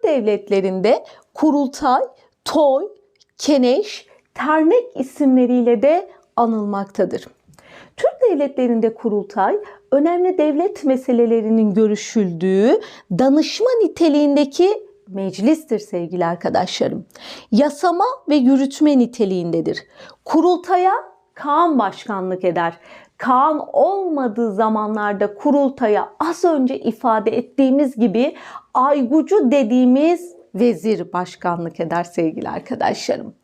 Türk devletlerinde kurultay, toy, keneş, ternek isimleriyle de anılmaktadır. Türk devletlerinde kurultay önemli devlet meselelerinin görüşüldüğü danışma niteliğindeki meclistir sevgili arkadaşlarım. Yasama ve yürütme niteliğindedir. Kurultaya Kaan başkanlık eder. Kaan olmadığı zamanlarda kurultaya az önce ifade ettiğimiz gibi aygucu dediğimiz vezir başkanlık eder sevgili arkadaşlarım.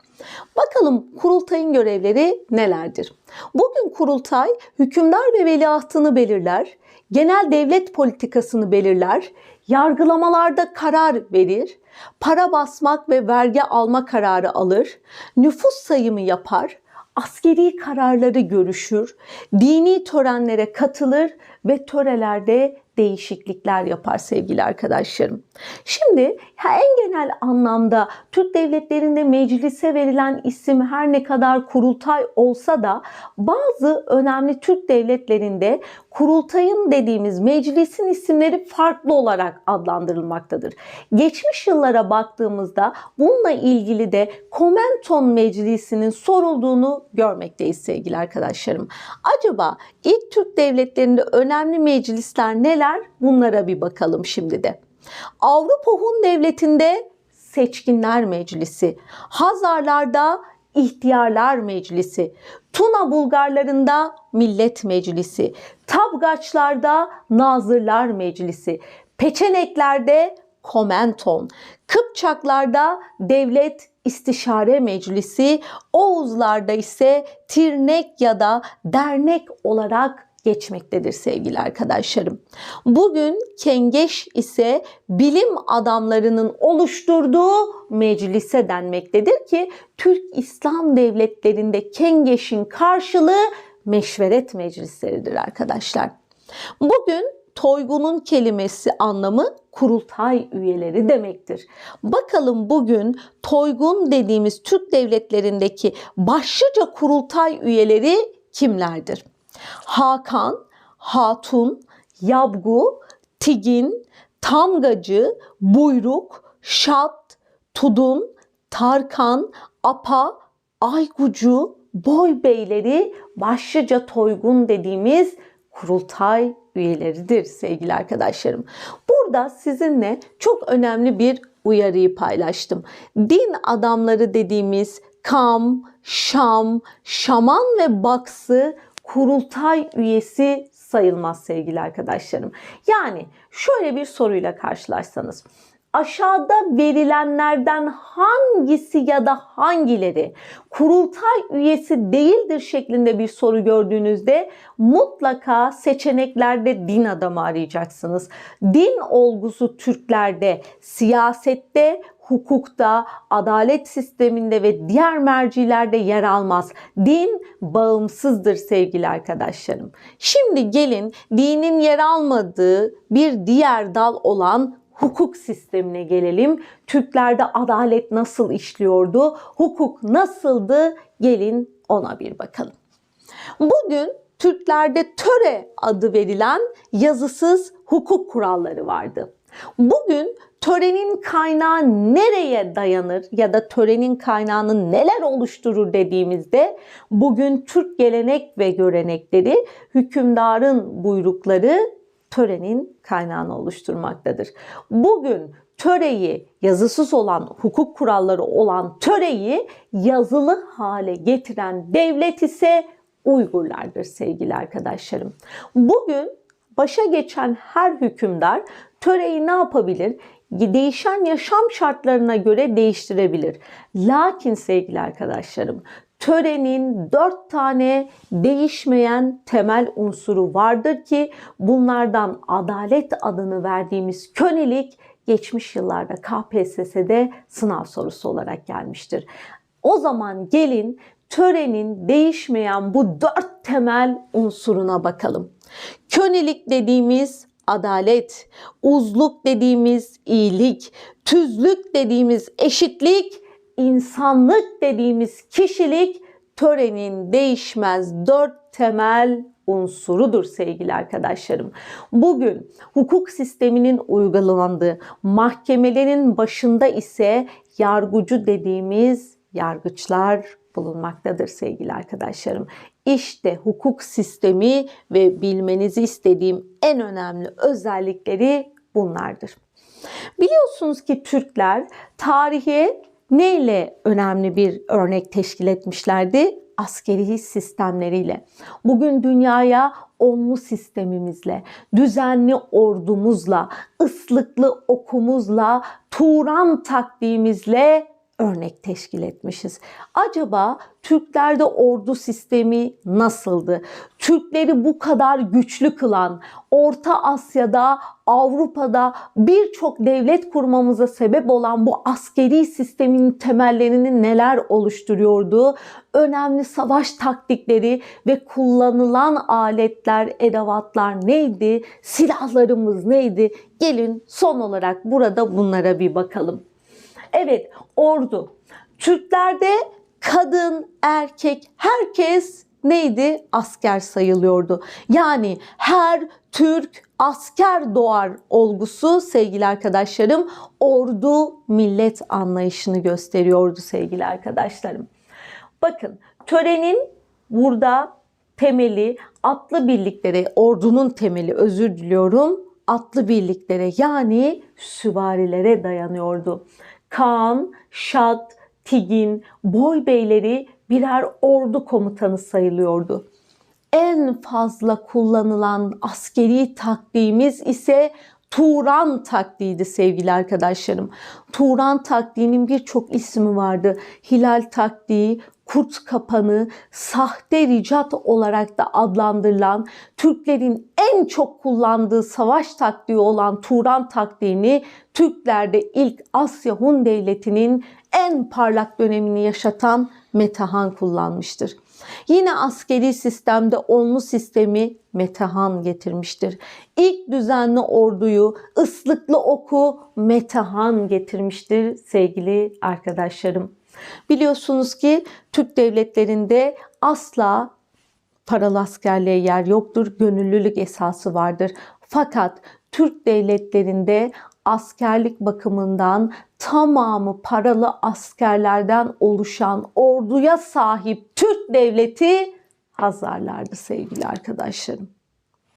Bakalım kurultayın görevleri nelerdir? Bugün kurultay hükümdar ve veliahtını belirler, genel devlet politikasını belirler, yargılamalarda karar verir, para basmak ve vergi alma kararı alır, nüfus sayımı yapar, askeri kararları görüşür, dini törenlere katılır ve törelerde değişiklikler yapar sevgili arkadaşlarım. Şimdi en genel anlamda Türk devletlerinde meclise verilen isim her ne kadar kurultay olsa da bazı önemli Türk devletlerinde kurultayın dediğimiz meclisin isimleri farklı olarak adlandırılmaktadır. Geçmiş yıllara baktığımızda bununla ilgili de Komenton Meclisi'nin sorulduğunu görmekteyiz sevgili arkadaşlarım. Acaba ilk Türk devletlerinde önemli meclisler neler? Bunlara bir bakalım şimdi de. Avrupa Hun Devleti'nde Seçkinler Meclisi, Hazarlarda İhtiyarlar Meclisi, Tuna Bulgarlarında Millet Meclisi, Tabgaçlarda Nazırlar Meclisi, Peçeneklerde Komenton, Kıpçaklarda Devlet İstişare Meclisi, Oğuzlarda ise Tirnek ya da dernek olarak geçmektedir sevgili arkadaşlarım. Bugün Kengeş ise bilim adamlarının oluşturduğu meclise denmektedir ki Türk İslam devletlerinde Kengeş'in karşılığı meşveret meclisleridir arkadaşlar. Bugün Toygun'un kelimesi anlamı kurultay üyeleri demektir. Bakalım bugün Toygun dediğimiz Türk devletlerindeki başlıca kurultay üyeleri kimlerdir? Hakan, Hatun, Yabgu, Tigin, Tamgacı, Buyruk, Şat, Tudun, Tarkan, Apa, Aygucu, Boy Beyleri başlıca Toygun dediğimiz kurultay üyeleridir sevgili arkadaşlarım. Burada sizinle çok önemli bir uyarıyı paylaştım. Din adamları dediğimiz Kam, Şam, Şaman ve Baksı kurultay üyesi sayılmaz sevgili arkadaşlarım. Yani şöyle bir soruyla karşılaşsanız aşağıda verilenlerden hangisi ya da hangileri kurultay üyesi değildir şeklinde bir soru gördüğünüzde mutlaka seçeneklerde din adamı arayacaksınız. Din olgusu Türklerde, siyasette, hukukta, adalet sisteminde ve diğer mercilerde yer almaz. Din bağımsızdır sevgili arkadaşlarım. Şimdi gelin dinin yer almadığı bir diğer dal olan hukuk sistemine gelelim. Türklerde adalet nasıl işliyordu? Hukuk nasıldı? Gelin ona bir bakalım. Bugün Türklerde töre adı verilen yazısız hukuk kuralları vardı. Bugün törenin kaynağı nereye dayanır ya da törenin kaynağını neler oluşturur dediğimizde bugün Türk gelenek ve görenekleri hükümdarın buyrukları törenin kaynağını oluşturmaktadır. Bugün töreyi yazısız olan hukuk kuralları olan töreyi yazılı hale getiren devlet ise Uygurlardır sevgili arkadaşlarım. Bugün başa geçen her hükümdar töreyi ne yapabilir? Değişen yaşam şartlarına göre değiştirebilir. Lakin sevgili arkadaşlarım törenin dört tane değişmeyen temel unsuru vardır ki bunlardan adalet adını verdiğimiz kölelik geçmiş yıllarda KPSS'de sınav sorusu olarak gelmiştir. O zaman gelin törenin değişmeyen bu dört temel unsuruna bakalım. Kölelik dediğimiz adalet, uzluk dediğimiz iyilik, tüzlük dediğimiz eşitlik, insanlık dediğimiz kişilik törenin değişmez dört temel unsurudur sevgili arkadaşlarım. Bugün hukuk sisteminin uygulandığı mahkemelerin başında ise yargıcı dediğimiz yargıçlar bulunmaktadır sevgili arkadaşlarım. İşte hukuk sistemi ve bilmenizi istediğim en önemli özellikleri bunlardır. Biliyorsunuz ki Türkler tarihe neyle önemli bir örnek teşkil etmişlerdi? Askeri sistemleriyle. Bugün dünyaya onlu sistemimizle, düzenli ordumuzla, ıslıklı okumuzla, Turan taktiğimizle örnek teşkil etmişiz. Acaba Türklerde ordu sistemi nasıldı? Türkleri bu kadar güçlü kılan, Orta Asya'da, Avrupa'da birçok devlet kurmamıza sebep olan bu askeri sistemin temellerini neler oluşturuyordu? Önemli savaş taktikleri ve kullanılan aletler, edevatlar neydi? Silahlarımız neydi? Gelin son olarak burada bunlara bir bakalım. Evet, ordu. Türklerde kadın, erkek, herkes neydi? Asker sayılıyordu. Yani her Türk asker doğar olgusu sevgili arkadaşlarım ordu millet anlayışını gösteriyordu sevgili arkadaşlarım. Bakın törenin burada temeli atlı birliklere, ordunun temeli özür diliyorum atlı birliklere yani süvarilere dayanıyordu. Kaan, Şat, Tigin, Boy beyleri birer ordu komutanı sayılıyordu. En fazla kullanılan askeri taktiğimiz ise Turan taktiğiydi sevgili arkadaşlarım. Turan taktiğinin birçok ismi vardı. Hilal taktiği, kurt kapanı, sahte ricat olarak da adlandırılan Türklerin en çok kullandığı savaş taktiği olan Turan taktiğini Türklerde ilk Asya Hun Devleti'nin en parlak dönemini yaşatan Metehan kullanmıştır. Yine askeri sistemde onlu sistemi Metehan getirmiştir. İlk düzenli orduyu, ıslıklı oku Metehan getirmiştir sevgili arkadaşlarım. Biliyorsunuz ki Türk devletlerinde asla paralı askerliğe yer yoktur. Gönüllülük esası vardır. Fakat Türk devletlerinde askerlik bakımından tamamı paralı askerlerden oluşan orduya sahip Türk devleti Hazarlardı sevgili arkadaşlarım.